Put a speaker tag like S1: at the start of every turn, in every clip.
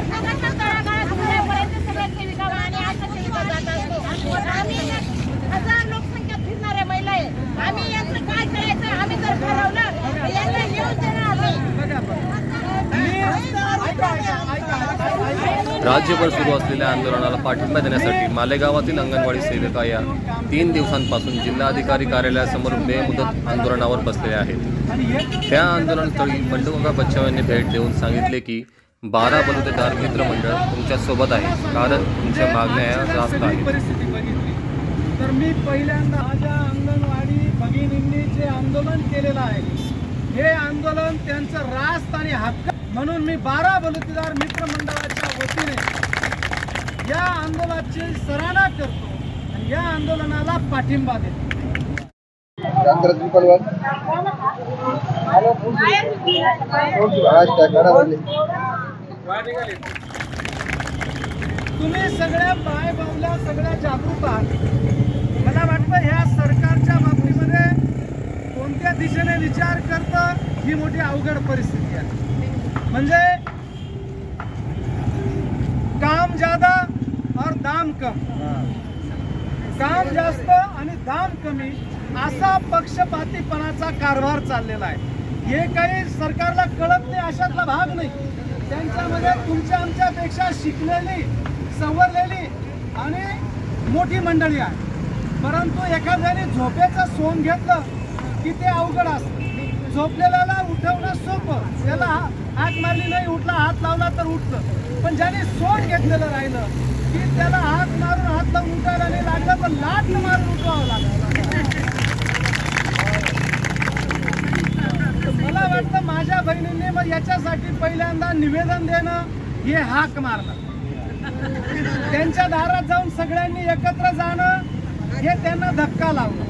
S1: प्रत्येकाच्या तळागाळात सेविका आणि आशा सेविका जात असतो आम्ही हजार लोकसंख्या फिरणाऱ्या महिला आहे आम्ही यांचं काय करायचं आम्ही जर ठरवलं तर यांना देणार
S2: राज्यभर सुरू असलेल्या आंदोलनाला पाठिंबा देण्यासाठी मालेगावातील अंगणवाडी सेविका या तीन दिवसांपासून जिल्हाधिकारी कार्यालयासमोर बेमुदत आंदोलनावर बसलेल्या आहेत. त्या आंदोलनस्थळी बंडूकाका बच्चाव यांनी भेट देऊन सांगितले की बारा बलुतेदार मित्रमंडळ तुमच्यासोबत आहे. कारण तुमच्या मागण्या जास्त आहेत.
S3: परिस्थिती बघितली. तर मी पहिल्यांदा माझ्या अंगणवाडी भगिनींनी जे आंदोलन केलेलं आहे. हे आंदोलन त्यांचं रास्त आणि हक्क म्हणून मी बारा बलुतेदार मित्रमंडळाच्या वतीने या आंदोलनाची सराहना करतो आणि या आंदोलनाला पाठिंबा देतो. तुम्ही सगळ्या बाय बावल्या सगळ्या जागरूक आहात. मला वाटतं ह्या सरकारच्या बाबतीमध्ये कोणत्या दिशेने विचार करतं ही मोठी अवघड परिस्थिती आहे. म्हणजे काम ज्यादा और दाम कम. काम जास्त आणि दाम कमी असा पक्षपातीपणाचा कारभार चाललेला आहे. हे काही सरकारला कळत नाही अशातला भाग नाही. त्यांच्यामध्ये तुमच्या आमच्यापेक्षा शिकलेली सवरलेली आणि मोठी मंडळी आहे. परंतु एखाद्याने झोपेचं सोन घेतलं की ते अवघड असतं. झोपलेल्याला उठवणं सोपं. त्याला हात मारली नाही उठला हात लावला तर उठतं. पण ज्याने सोन घेतलेलं राहिलं की त्याला हात मारून हात लावून उठायला नाही लागलं पण लाट मारून उठवावं लागलं मग पहिल्यांदा निवेदन देणं हे हाक मारणं. त्यांच्या दारात जाऊन सगळ्यांनी एकत्र जाणं हे त्यांना धक्का लावणं.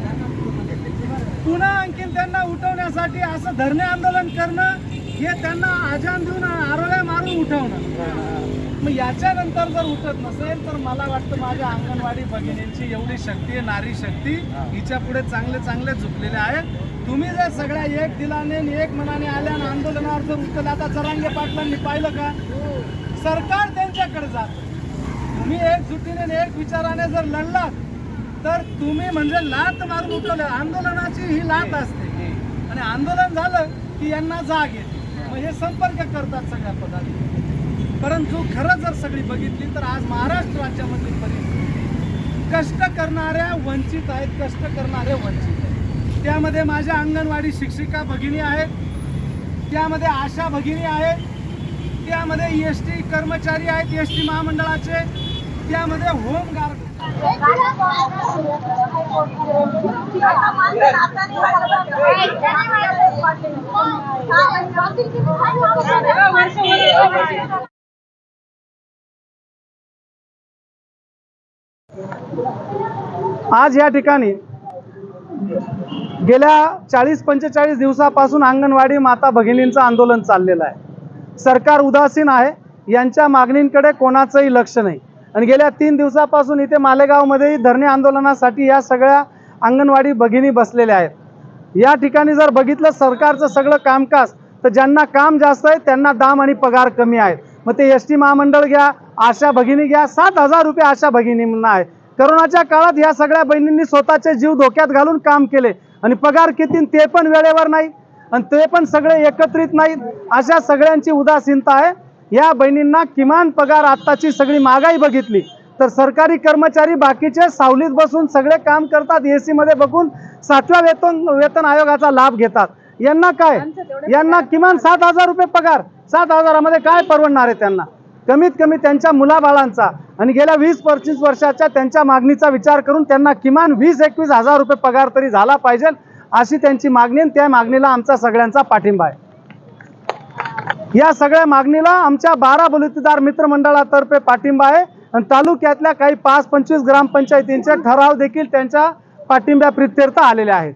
S3: पुन्हा आणखीन त्यांना उठवण्यासाठी असं धरणे आंदोलन करणं हे त्यांना आजान देऊन आरोग्य मारून उठवणं मग याच्यानंतर जर उठत नसेल तर मला वाटतं माझ्या अंगणवाडी भगिनींची एवढी शक्ती आहे नारी शक्ती. हिच्या पुढे चांगले चांगले झुकलेले आहेत. तुम्ही जर सगळ्या एक दिलाने एक मनाने आल्या आणि आंदोलनावर जर उठलं आता जरांगे पाटलांनी पाहिलं का? सरकार त्यांच्याकडे जात. तुम्ही एकजुटीने एक विचाराने जर लढलात तर तुम्ही म्हणजे लात मारून उठवले. आंदोलनाची ही लात असते. आणि आंदोलन झालं की यांना जाग येते. हे संपर्क करतात सगळ्या पदाधिकारी परंतु खरं जर सगळी बघितली तर आज महाराष्ट्र राज्यामधली परिस्थिती कष्ट करणाऱ्या वंचित आहेत कष्ट करणारे वंचित आहेत. त्यामध्ये माझ्या अंगणवाडी शिक्षिका भगिनी आहेत त्यामध्ये आशा भगिनी आहेत त्यामध्ये एस टी कर्मचारी आहेत एस टी महामंडळाचे. त्यामध्ये होमगार्ड आज या ठिकाणी गेल्या चाळीस पंचेचाळीस दिवसापासून अंगणवाडी माता भगिनींचं आंदोलन चाललेलं आहे. सरकार उदासीन आहे यांच्या मागणींकडे कोणाचंही लक्ष नाही. आणि गेल्या तीन दिवसापासून इथे मालेगावमध्येही धरणे आंदोलनासाठी या सगळ्या अंगणवाडी भगिनी बसलेल्या आहेत. या ठिकाणी जर बघितलं सरकारचं सगळं कामकाज तर ज्यांना काम जास्त आहे त्यांना दाम आणि पगार कमी आहेत. मग ते एस टी महामंडळ घ्या आशा भगिनी घ्या सात हजार रुपये आशा भगिनींना आहे. करोनाच्या काळात या सगळ्या बहिणींनी स्वतःचे जीव धोक्यात घालून काम केले. आणि पगार किती ते पण वेळेवर नाही आणि ते पण सगळे एकत्रित नाहीत. अशा सगळ्यांची उदासीनता आहे. या बहिणींना किमान पगार आत्ताची सगळी महागाई बघितली. तर सरकारी कर्मचारी बाकीचे सावलीत बसून सगळे काम करतात एसी मध्ये बघून सातव्या वेतन वेतन आयोगाचा लाभ घेतात. यांना काय? यांना किमान सात हजार रुपये पगार. सात हजारामध्ये काय परवडणार आहे त्यांना? कमीत कमी त्यांच्या मुलाबाळांचा आणि गेल्या वीस पंचवीस वर्षाच्या त्यांच्या मागणीचा विचार करून त्यांना किमान वीस एकवीस हजार रुपये पगार तरी झाला पाहिजे अशी त्यांची मागणी आणि त्या मागणीला आमचा सगळ्यांचा पाठिंबा आहे. या सगळ्या मागणीला आमच्या बारा बलुतेदार मित्रमंडळातर्फे पाठिंबा आहे. आणि तालुक्यातल्या काही पाच पंचवीस ग्रामपंचायतींचे ठराव देखील त्यांच्या पाठिंब्या प्रित्यर्थ आलेले आहेत.